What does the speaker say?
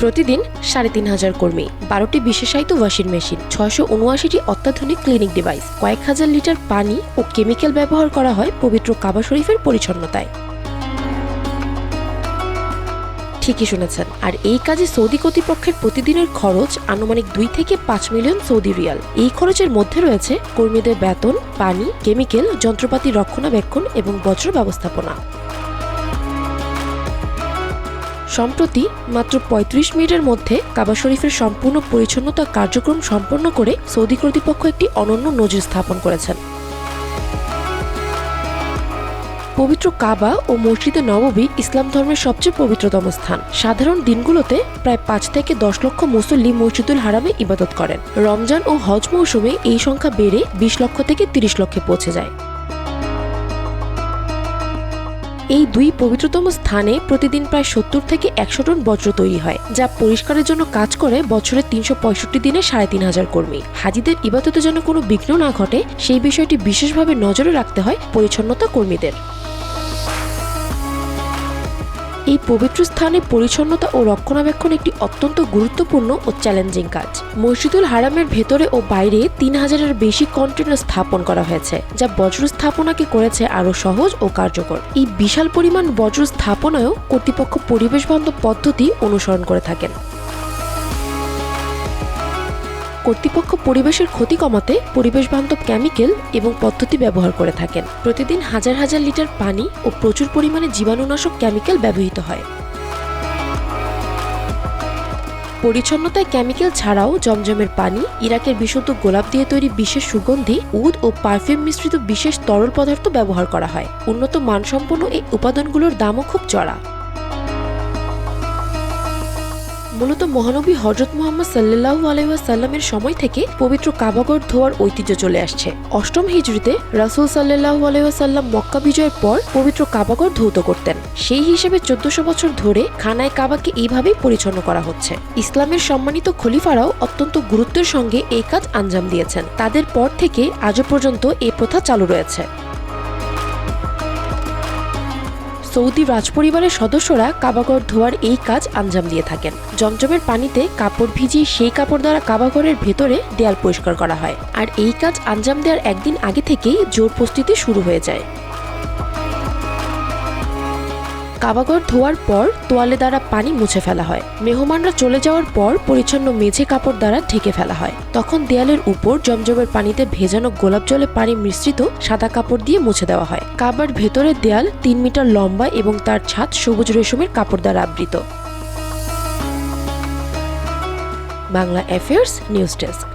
প্রতিদিন সাড়ে তিন হাজার কর্মী, বারোটি বিশেষায়িত ওয়াশিং মেশিন, ছয়শো উনআশিটি অত্যাধুনিক ক্লিনিক ডিভাইস, কয়েক হাজার লিটার পানি ও কেমিক্যাল ব্যবহার করা হয় পবিত্র কাবা শরীফের পরিচ্ছন্নতায়। ঠিকই শুনেছেন, আর এই কাজে সৌদি কর্তৃপক্ষের প্রতিদিনের খরচ আনুমানিক দুই থেকে পাঁচ মিলিয়ন সৌদি রিয়াল। এই খরচের মধ্যে রয়েছে কর্মীদের বেতন, পানি, কেমিক্যাল, যন্ত্রপাতি রক্ষণাবেক্ষণ এবং বজ্র ব্যবস্থাপনা। সম্প্রতি মাত্র ৩৫ মিনিটের মধ্যে কাবা শরীফের সম্পূর্ণ পরিচ্ছন্নতা কার্যক্রম সম্পন্ন করে সৌদি কর্তৃপক্ষ একটি অনন্য নজির স্থাপন করেছেন। পবিত্র কাবা ও মসজিদে নববী ইসলাম ধর্মের সবচেয়ে পবিত্রতম স্থান। সাধারণ দিনগুলোতে প্রায় পাঁচ থেকে দশ লক্ষ মুসল্লি মসজিদুল হারামে ইবাদত করেন। রমজান ও হজ মৌসুমে এই সংখ্যা বেড়ে বিশ লক্ষ থেকে তিরিশ লক্ষে পৌঁছে যায়। এই দুই পবিত্রতম স্থানে প্রতিদিন প্রায় সত্তর থেকে একশো টন বজ্র তৈরি হয়, যা পরিষ্কারের জন্য কাজ করে বছরে তিনশো পঁয়ষট্টি দিনে সাড়ে তিন হাজার কর্মী। হাজিদের ইবাদতে যেন কোনো বিঘ্ন না ঘটে, সেই বিষয়টি বিশেষভাবে নজরে রাখতে হয় পরিচ্ছন্নতা কর্মীদের। এই পবিত্র স্থানে পরিচ্ছন্নতা ও রক্ষণাবেক্ষণ একটি অত্যন্ত গুরুত্বপূর্ণ ও চ্যালেঞ্জিং কাজ। মসজিদুল হারামের ভেতরে ও বাইরে তিন হাজারের বেশি কন্টেনার স্থাপন করা হয়েছে, যা বজ্র স্থাপনাকে করেছে আরও সহজ ও কার্যকর। এই বিশাল পরিমাণ বজ্র স্থাপনায়ও কর্তৃপক্ষ পরিবেশ বান্ধব পদ্ধতি অনুসরণ করে থাকেন। কর্তৃপক্ষ পরিবেশের ক্ষতি কমাতে পরিবেশ বান্ধব কেমিক্যাল এবং পদ্ধতি ব্যবহার করে থাকেন। প্রতিদিন হাজার হাজার লিটার পানি ও প্রচুর পরিমাণে জীবাণুনাশক কেমিক্যাল ব্যবহৃত হয়। পরিচ্ছন্নতায় কেমিক্যাল ছাড়াও জমজমের পানি, ইরাকের বিশুদ্ধ গোলাপ দিয়ে তৈরি বিশেষ সুগন্ধি, উদ ও পারফিউম মিশ্রিত বিশেষ তরল পদার্থ ব্যবহার করা হয়। উন্নত মানসম্পন্ন এই উপাদানগুলোর দামও খুব চড়া। মূলত মহানবী হজরত মোহাম্মদ সাল্লাহু আলহাসাল্লামের সময় থেকে পবিত্র কাবাগর ধোয়ার ঐতিহ্য চলে আসছে। অষ্টম হিজড়িতে রাসুল সাল্লাহু আলহাসাল্লাম মক্কা বিজয়ের পর পবিত্র কাবাগর ধৌত করতেন। সেই হিসেবে চোদ্দশো বছর ধরে খানায় কাবাকে এইভাবেই পরিচ্ছন্ন করা হচ্ছে। ইসলামের সম্মানিত খলিফারাও অত্যন্ত গুরুত্বের সঙ্গে এই কাজ আঞ্জাম দিয়েছেন। তাদের পর থেকে আজও পর্যন্ত এই প্রথা চালু রয়েছে। সৌদি রাজপরিবারের সদস্যরা কাবাগর ধোয়ার এই কাজ আঞ্জাম দিয়ে থাকেন। জমজমের পানিতে কাপড় ভিজিয়ে সেই কাপড় দ্বারা কাবাগরের ভেতরে দেয়াল পরিষ্কার করা হয়। আর এই কাজ আঞ্জাম দেওয়ার একদিন আগে থেকেই জোর প্রস্তুতি শুরু হয়ে যায়। কাবাগর ধোয়ার পর তোয়ালে দ্বারা পানি মুছে ফেলা হয়। মেহমানরা চলে যাওয়ার পর পরিচ্ছন্ন মেঝে কাপড় দ্বারা ঢেকে ফেলা হয়। তখন দেয়ালের উপর জমজমের পানিতে ভেজানো গোলাপ জলে পানি মিশ্রিত সাদা কাপড় দিয়ে মুছে দেওয়া হয়। কাবার ভেতরের দেয়াল তিন মিটার লম্বা এবং তার ছাদ সবুজ রেশমের কাপড় দ্বারা আবৃত। Bangla affairs news desk